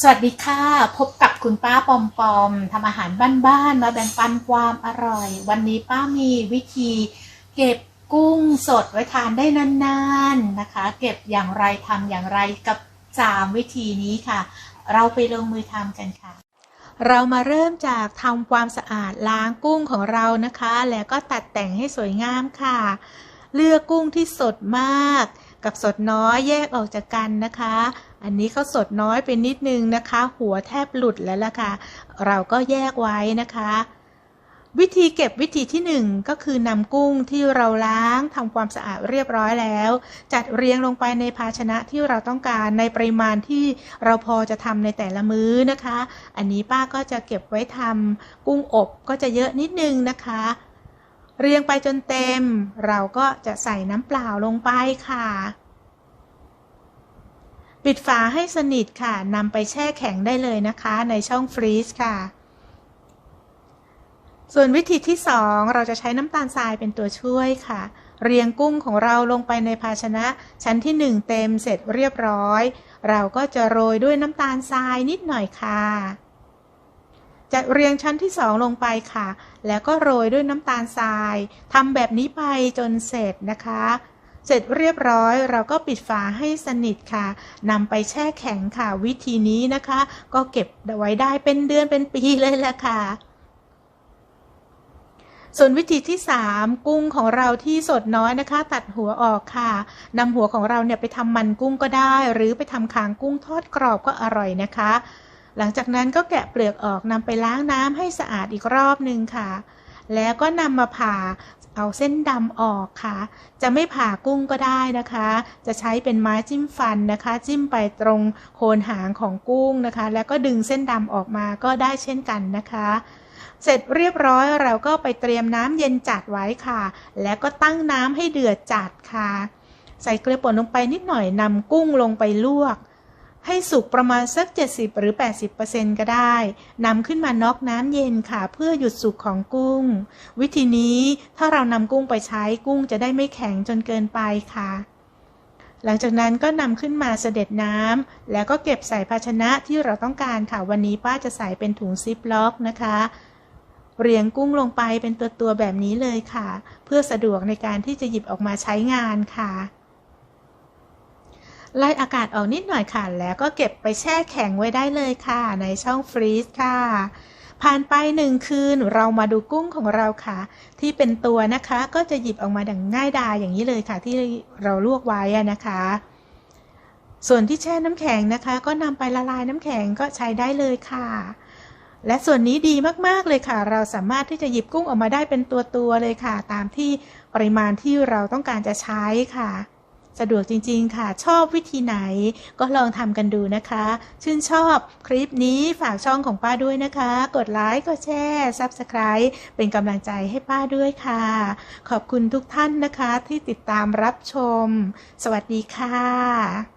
สวัสดีค่ะ พบกับคุณป้าปอมปอมทำอาหารบ้านๆมาแบ่งปันความอร่อย วันนี้ป้ามีวิธีเก็บกุ้งสดไว้ทานได้นานๆนะคะ เก็บอย่างไรทำอย่างไรกับสามวิธีนี้ค่ะ เราไปลงมือทำกันค่ะ เรามาเริ่มจากทำความสะอาดล้างกุ้งของเรานะคะ แล้วก็ตัดแต่งให้สวยงามค่ะ เลือกกุ้งที่สดมาก กับสดน้อยแยกออกจากกันนะคะ อันนี้เขาสดน้อยไปนิดนึงนะคะ หัวแทบหลุดแล้วล่ะค่ะ เราก็แยกไว้นะคะ วิธีเก็บวิธีที่หนึ่งก็คือนำกุ้งที่เราล้างทำความสะอาดเรียบร้อยแล้ว จัดเรียงลงไปในภาชนะที่เราต้องการในปริมาณที่เราพอจะทำในแต่ละมื้อนะคะ อันนี้ป้าก็จะเก็บไว้ทำกุ้งอบก็จะเยอะนิดนึงนะคะเรียงไปจนเต็ม เราก็จะใส่น้ำเปล่าลงไปค่ะ ปิดฝาให้สนิทค่ะนำไปแช่แข็งได้เลยนะคะในช่องฟรีซค่ะ ส่วนวิธีที่ 2 เราจะใช้น้ำตาลทรายเป็นตัวช่วยค่ะ เรียงกุ้งของเราลงไปในภาชนะ ชั้นที่ 1 เต็มเสร็จเรียบร้อย เราก็จะโรยด้วยน้ำตาลทรายนิดหน่อยค่ะจัดเรียงชั้นที่ 2 ลงไปค่ะ แล้วก็โรยด้วยน้ำตาลทรายทำแบบนี้ไปจนเสร็จนะคะ เสร็จเรียบร้อยเราก็ปิดฝาให้สนิทค่ะนำไปแช่แข็งค่ะ วิธีนี้นะคะ ก็เก็บไว้ได้เป็นเดือนเป็นปีเลยละค่ะส่วนวิธีที่ 3 กุ้งของเราที่สดน้อยนะคะ ตัดหัวออกค่ะนำหัวของเราเนี่ยไปทำมันกุ้งก็ได้ หรือไปทำคางกุ้งทอดกรอบก็อร่อยนะคะ หลังจากนั้นก็แกะเปลือกออกนำไปล้างน้ำให้สะอาดอีกรอบหนึ่งค่ะ แล้วก็นำมาผ่าเอาเส้นดำออกค่ะ จะไม่ผ่ากุ้งก็ได้นะคะ จะใช้เป็นไม้จิ้มฟันนะคะ จิ้มไปตรงโคนหางของกุ้งนะคะ แล้วก็ดึงเส้นดำออกมาก็ได้เช่นกันนะคะ เสร็จเรียบร้อยเราก็ไปเตรียมน้ำเย็นจัดไว้ค่ะ แล้วก็ตั้งน้ำให้เดือดจัดค่ะ ใส่เกลือป่นลงไปนิดหน่อยนำกุ้งลงไปลวก ให้สุกประมาณสัก 70 หรือ 80%ก็ได้นำขึ้นมาน็อกน้ำเย็นค่ะ เพื่อหยุดสุกของกุ้ง วิธีนี้ถ้าเรานำกุ้งไปใช้กุ้งจะได้ไม่แข็งจนเกินไปค่ะ หลังจากนั้นก็นำขึ้นมาเสด็จน้ำแล้วก็เก็บใส่ภาชนะที่เราต้องการค่ะ วันนี้ป้าจะใส่เป็นถุงซิปล็อกนะคะเรียงกุ้งลงไปเป็นตัวตัวแบบนี้เลยค่ะ เพื่อสะดวกในการที่จะหยิบออกมาใช้งานค่ะ ไล่อากาศออกนิดหน่อยค่ะ แล้วก็เก็บไปแช่แข็งไว้ได้เลยค่ะ ในช่องฟรีซค่ะผ่านไปหนึ่งคืนเรามาดูกุ้งของเราค่ะ ที่เป็นตัวนะคะก็จะหยิบออกมาดังง่ายดายอย่างนี้เลยค่ะ ที่เราลวกไว้นะคะ ส่วนที่แช่น้ำแข็งนะคะ ก็นำไปละลายน้ำแข็งก็ใช้ได้เลยค่ะ และส่วนนี้ดีมากๆเลยค่ะ เราสามารถที่จะหยิบกุ้งออกมาได้เป็นตัวๆเลยค่ะ ตามที่ปริมาณที่เราต้องการจะใช้ค่ะ สะดวกจริงๆค่ะ ชอบวิธีไหนก็ลองทำกันดูนะคะ ชื่นชอบคลิปนี้ฝากช่องของป้าด้วยนะคะ กดไลค์กดแชร์ Subscribe เป็นกำลังใจให้ป้าด้วยค่ะ ขอบคุณทุกท่านนะคะที่ติดตามรับชม สวัสดีค่ะ